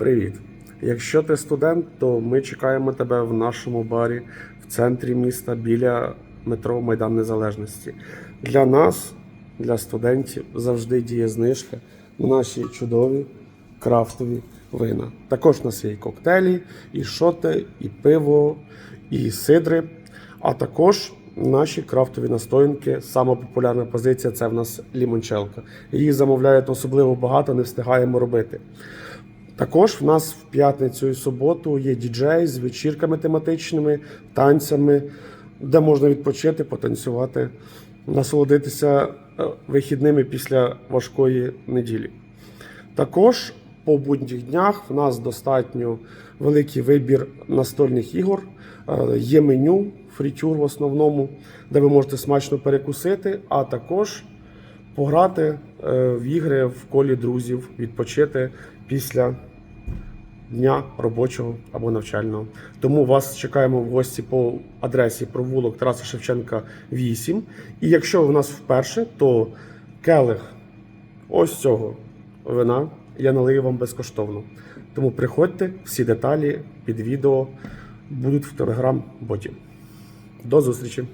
Привіт! Якщо ти студент, то ми чекаємо тебе в нашому барі в центрі міста біля метро Майдан Незалежності. Для нас, для студентів, завжди діє знижка на наші чудові крафтові вина. Також є і коктейлі, і шоти, і пиво, і сидри, а також наші крафтові настоянки. Сама популярна позиція це в нас лімончелка. Її замовляють особливо багато, не встигаємо робити. Також в нас в п'ятницю і суботу є діджей з вечірками тематичними, танцями, де можна відпочити, потанцювати, насолодитися е, вихідними після важкої неділі. Також по будніх днях в нас достатньо великий вибір настольних ігор. Е, Є меню, фрітюр в основному, де ви можете смачно перекусити, а також пограти е, в ігри в колі друзів, відпочити після дня робочого або навчального. Тому вас чекаємо в гості по адресі провулок Тараса Шевченка 8. І якщо в нас вперше, то келих ось цього вина я налию вам безкоштовно. Тому приходьте, всі деталі під відео будуть в телеграм-боті. До зустрічі!